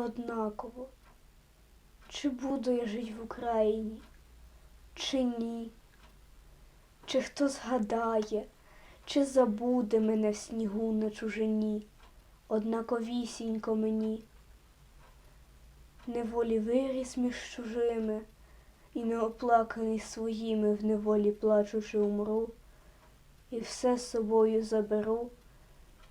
однаково, чи буду я жить в Україні, чи ні, чи хто згадає, чи забуде мене в снігу на чужині, однаковісінько мені. Неволі виріс між чужими, і неоплаканий своїми в неволі плачучи умру, і все з собою заберу.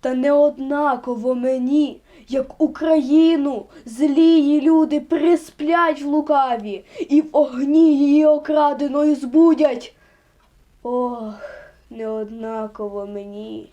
Та не однаково мені, як Україну, злії люди присплять в лукаві і в огні її окраденої збудять. Ох, не однаково мені.